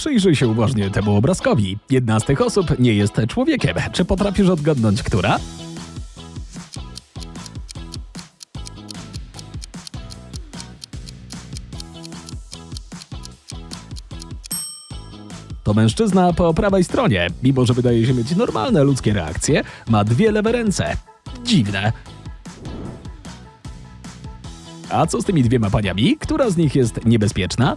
Przyjrzyj się uważnie temu obrazkowi. Jedna z tych osób nie jest człowiekiem. Czy potrafisz odgadnąć, która? To mężczyzna po prawej stronie. Mimo, że wydaje się mieć normalne ludzkie reakcje, ma dwie lewe ręce. Dziwne. A co z tymi dwiema paniami? Która z nich jest niebezpieczna?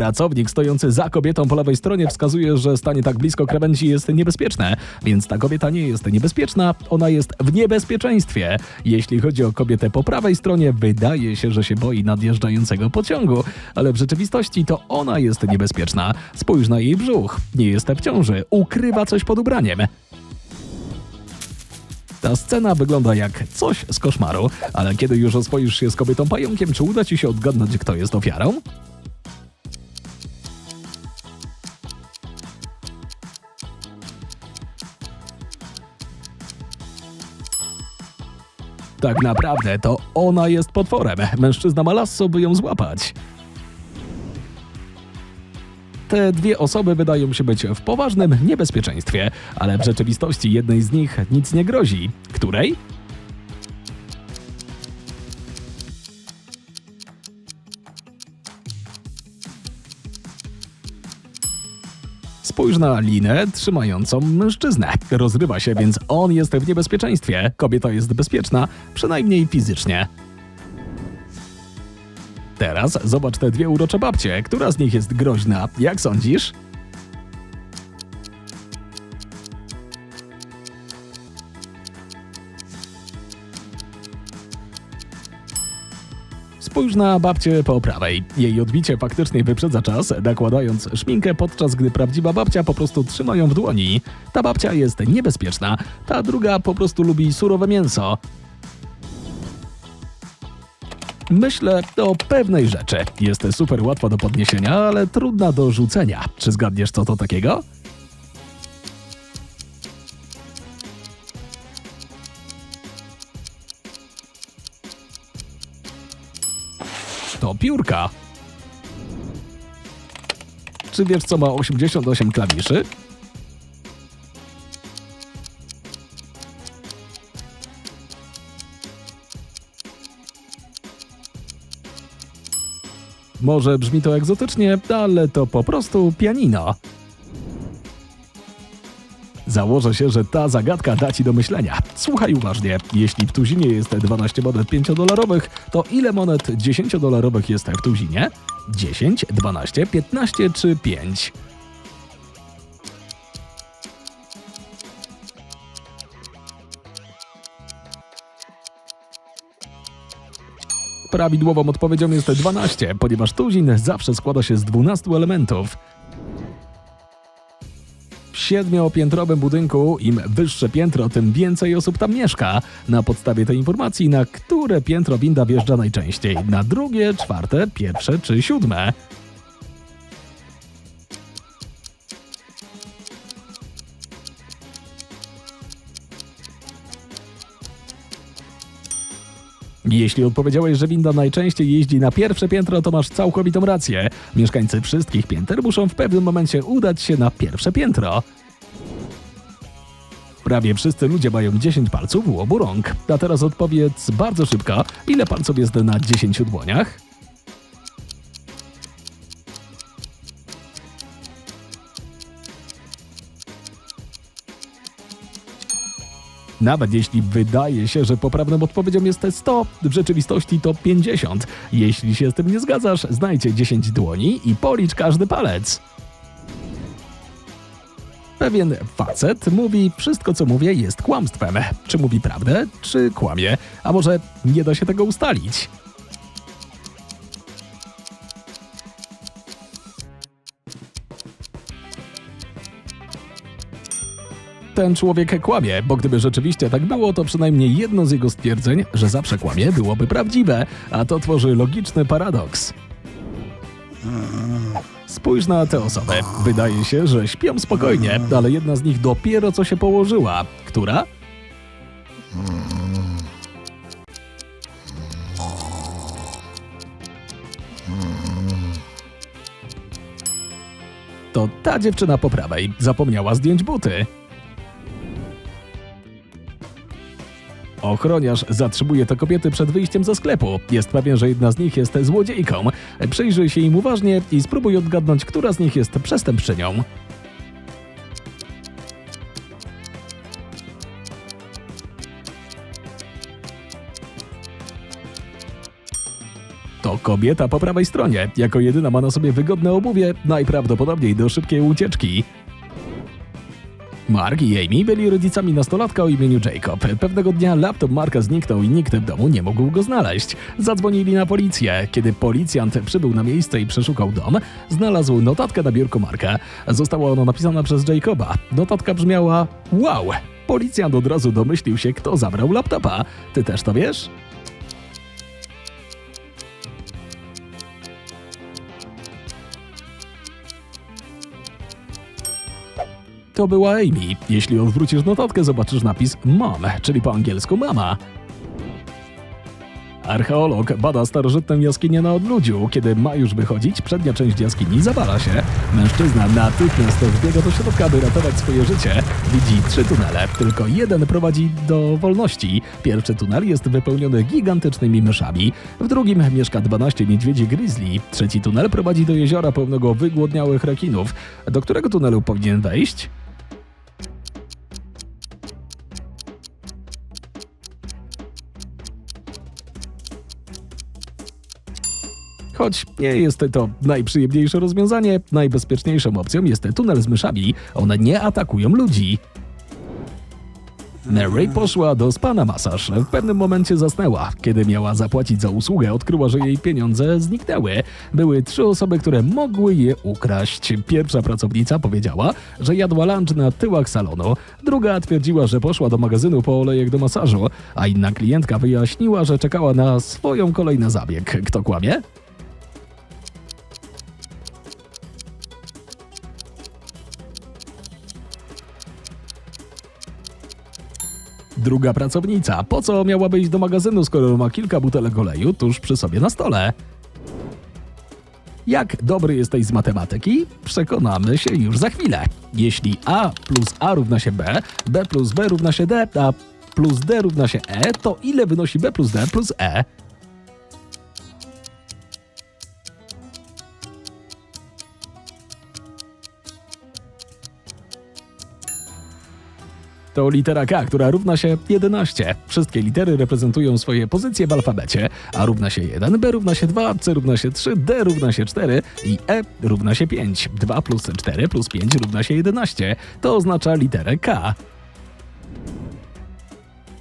Pracownik stojący za kobietą po lewej stronie wskazuje, że stanie tak blisko krawędzi jest niebezpieczne, więc ta kobieta nie jest niebezpieczna, ona jest w niebezpieczeństwie. Jeśli chodzi o kobietę po prawej stronie, wydaje się, że się boi nadjeżdżającego pociągu, ale w rzeczywistości to ona jest niebezpieczna. Spójrz na jej brzuch, nie jest w ciąży, ukrywa coś pod ubraniem. Ta scena wygląda jak coś z koszmaru, ale kiedy już oswoisz się z kobietą pająkiem, czy uda ci się odgadnąć, kto jest ofiarą? Tak naprawdę to ona jest potworem. Mężczyzna ma lasso, by ją złapać. Te dwie osoby wydają się być w poważnym niebezpieczeństwie, ale w rzeczywistości jednej z nich nic nie grozi. Której? Spójrz na linę trzymającą mężczyznę. Rozrywa się, więc on jest w niebezpieczeństwie. Kobieta jest bezpieczna, przynajmniej fizycznie. Teraz zobacz te dwie urocze babcie. Która z nich jest groźna? Jak sądzisz? Spójrz na babcię po prawej. Jej odbicie faktycznie wyprzedza czas, nakładając szminkę, podczas gdy prawdziwa babcia po prostu trzyma ją w dłoni. Ta babcia jest niebezpieczna, ta druga po prostu lubi surowe mięso. Myślę o pewnej rzeczy. Jest super łatwa do podniesienia, ale trudna do rzucenia. Czy zgadniesz, co to takiego? To piórka. Czy wiesz, co ma 88 klawiszy? Może brzmi to egzotycznie, ale to po prostu pianino. Założę się, że ta zagadka da ci do myślenia. Słuchaj uważnie. Jeśli w tuzinie jest 12 monet 5-dolarowych, to ile monet 10-dolarowych jest w tuzinie? 10, 12, 15 czy 5? Prawidłową odpowiedzią jest 12, ponieważ tuzin zawsze składa się z 12 elementów. Siedmiopiętrowym budynku im wyższe piętro, tym więcej osób tam mieszka. Na podstawie tej informacji, na które piętro winda wjeżdża najczęściej? Na drugie, czwarte, pierwsze czy siódme? Jeśli odpowiedziałeś, że winda najczęściej jeździ na pierwsze piętro, to masz całkowitą rację. Mieszkańcy wszystkich pięter muszą w pewnym momencie udać się na pierwsze piętro. Prawie wszyscy ludzie mają 10 palców u obu rąk. A teraz odpowiedz bardzo szybko, ile palców jest na 10 dłoniach? Nawet jeśli wydaje się, że poprawną odpowiedzią jest 100, w rzeczywistości to 50. Jeśli się z tym nie zgadzasz, znajdź 10 dłoni i policz każdy palec. Pewien facet mówi, wszystko co mówię jest kłamstwem. Czy mówi prawdę, czy kłamie? A może nie da się tego ustalić? Ten człowiek kłamie, bo gdyby rzeczywiście tak było, to przynajmniej jedno z jego stwierdzeń, że zawsze kłamie, byłoby prawdziwe, a to tworzy logiczny paradoks. Spójrz na tę osobę. Wydaje się, że śpią spokojnie, ale jedna z nich dopiero co się położyła. Która? To ta dziewczyna po prawej zapomniała zdjąć buty. Ochroniarz zatrzymuje te kobiety przed wyjściem ze sklepu. Jest pewien, że jedna z nich jest złodziejką. Przyjrzyj się im uważnie i spróbuj odgadnąć, która z nich jest przestępczynią. To kobieta po prawej stronie. Jako jedyna ma na sobie wygodne obuwie, najprawdopodobniej do szybkiej ucieczki. Mark i Amy byli rodzicami nastolatka o imieniu Jacob. Pewnego dnia laptop Marka zniknął i nikt w domu nie mógł go znaleźć. Zadzwonili na policję. Kiedy policjant przybył na miejsce i przeszukał dom, znalazł notatkę na biurku Marka. Została ona napisana przez Jacoba. Notatka brzmiała: Wow! Policjant od razu domyślił się, kto zabrał laptopa. Ty też to wiesz? To była Amy. Jeśli odwrócisz notatkę, zobaczysz napis mom, czyli po angielsku mama. Archeolog bada starożytną jaskinię na odludziu. Kiedy ma już wychodzić, przednia część jaskini zawala się. Mężczyzna natychmiast wbiega do środka, by ratować swoje życie. Widzi trzy tunele, tylko jeden prowadzi do wolności. Pierwszy tunel jest wypełniony gigantycznymi myszami, w drugim mieszka 12 niedźwiedzi grizzly. Trzeci tunel prowadzi do jeziora pełnego wygłodniałych rekinów. Do którego tunelu powinien wejść? Choć nie jest to najprzyjemniejsze rozwiązanie, najbezpieczniejszą opcją jest tunel z myszami. One nie atakują ludzi. Mary poszła do spa na masaż. W pewnym momencie zasnęła. Kiedy miała zapłacić za usługę, odkryła, że jej pieniądze zniknęły. Były trzy osoby, które mogły je ukraść. Pierwsza pracownica powiedziała, że jadła lunch na tyłach salonu. Druga twierdziła, że poszła do magazynu po olejek do masażu, a inna klientka wyjaśniła, że czekała na swoją kolej na zabieg. Kto kłamie? Druga pracownica. Po co miałaby iść do magazynu, skoro ma kilka butelek oleju tuż przy sobie na stole? Jak dobry jesteś z matematyki? Przekonamy się już za chwilę. Jeśli a plus a równa się b, b plus b równa się d, a plus d równa się e, to ile wynosi b plus d plus e? To litera K, która równa się 11. Wszystkie litery reprezentują swoje pozycje w alfabecie. A równa się 1, B równa się 2, C równa się 3, D równa się 4 i E równa się 5. 2 plus 4 plus 5 równa się 11. To oznacza literę K.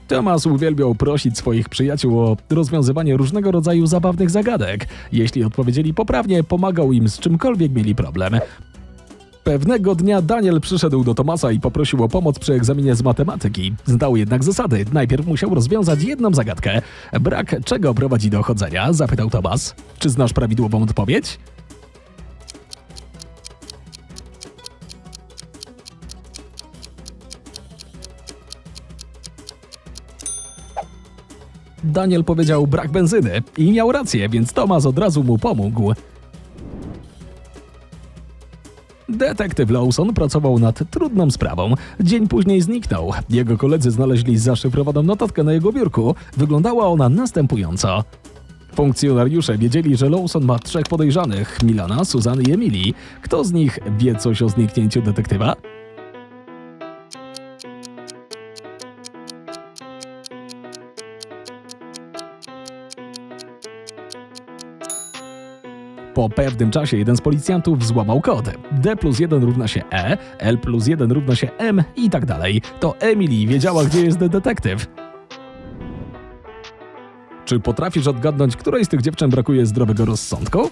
Tomas uwielbiał prosić swoich przyjaciół o rozwiązywanie różnego rodzaju zabawnych zagadek. Jeśli odpowiedzieli poprawnie, pomagał im z czymkolwiek mieli problem. Pewnego dnia Daniel przyszedł do Tomasa i poprosił o pomoc przy egzaminie z matematyki. Zdał jednak zasady. Najpierw musiał rozwiązać jedną zagadkę. Brak czego prowadzi do chodzenia? zapytał Tomas. Czy znasz prawidłową odpowiedź? Daniel powiedział brak benzyny i miał rację, więc Tomas od razu mu pomógł. Detektyw Lawson pracował nad trudną sprawą. Dzień później zniknął. Jego koledzy znaleźli zaszyfrowaną notatkę na jego biurku. Wyglądała ona następująco. Funkcjonariusze wiedzieli, że Lawson ma trzech podejrzanych: Milana, Suzanny i Emilii. Kto z nich wie coś o zniknięciu detektywa? Po pewnym czasie jeden z policjantów złamał kod. D plus 1 równa się E, L plus 1 równa się M i tak dalej. To Emily wiedziała, gdzie jest detektyw. Czy potrafisz odgadnąć, której z tych dziewczyn brakuje zdrowego rozsądku?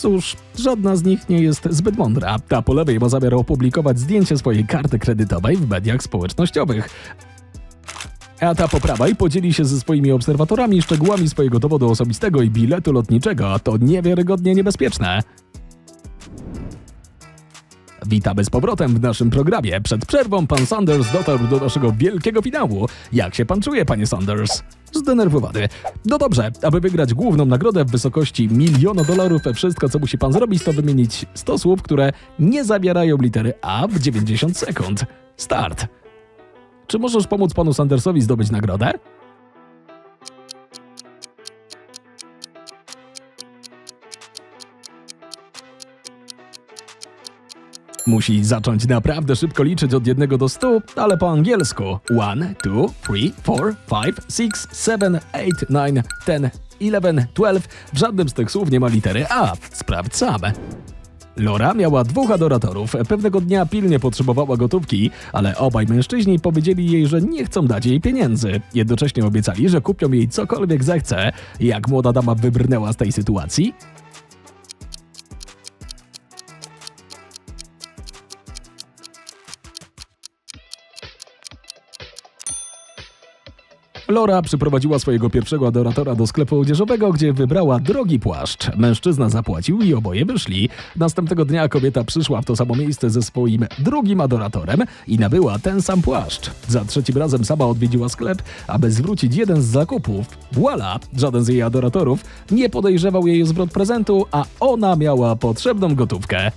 Cóż, żadna z nich nie jest zbyt mądra. Ta po lewej ma zamiar opublikować zdjęcie swojej karty kredytowej w mediach społecznościowych. A ta po prawej podzieli się ze swoimi obserwatorami szczegółami swojego dowodu osobistego i biletu lotniczego. To niewiarygodnie niebezpieczne. Witamy z powrotem w naszym programie. Przed przerwą pan Sanders dotarł do naszego wielkiego finału. Jak się pan czuje, panie Sanders? Zdenerwowany. No dobrze, aby wygrać główną nagrodę w wysokości miliona dolarów, wszystko co musi pan zrobić to wymienić 100 słów, które nie zawierają litery A w 90 sekund. Start. Czy możesz pomóc panu Sandersowi zdobyć nagrodę? Musi zacząć naprawdę szybko liczyć od 1 do 100, ale po angielsku. 1, 2, 3, 4, 5, 6, 7, 8, 9, 10, 11, 12. W żadnym z tych słów nie ma litery A. Sprawdź sam. Lora miała dwóch adoratorów. Pewnego dnia pilnie potrzebowała gotówki, ale obaj mężczyźni powiedzieli jej, że nie chcą dać jej pieniędzy. Jednocześnie obiecali, że kupią jej cokolwiek zechce. Jak młoda dama wybrnęła z tej sytuacji? Lora przyprowadziła swojego pierwszego adoratora do sklepu odzieżowego, gdzie wybrała drogi płaszcz. Mężczyzna zapłacił i oboje wyszli. Następnego dnia kobieta przyszła w to samo miejsce ze swoim drugim adoratorem i nabyła ten sam płaszcz. Za trzecim razem sama odwiedziła sklep, aby zwrócić jeden z zakupów. Voila! Żaden z jej adoratorów nie podejrzewał jej o zwrot prezentu, a ona miała potrzebną gotówkę.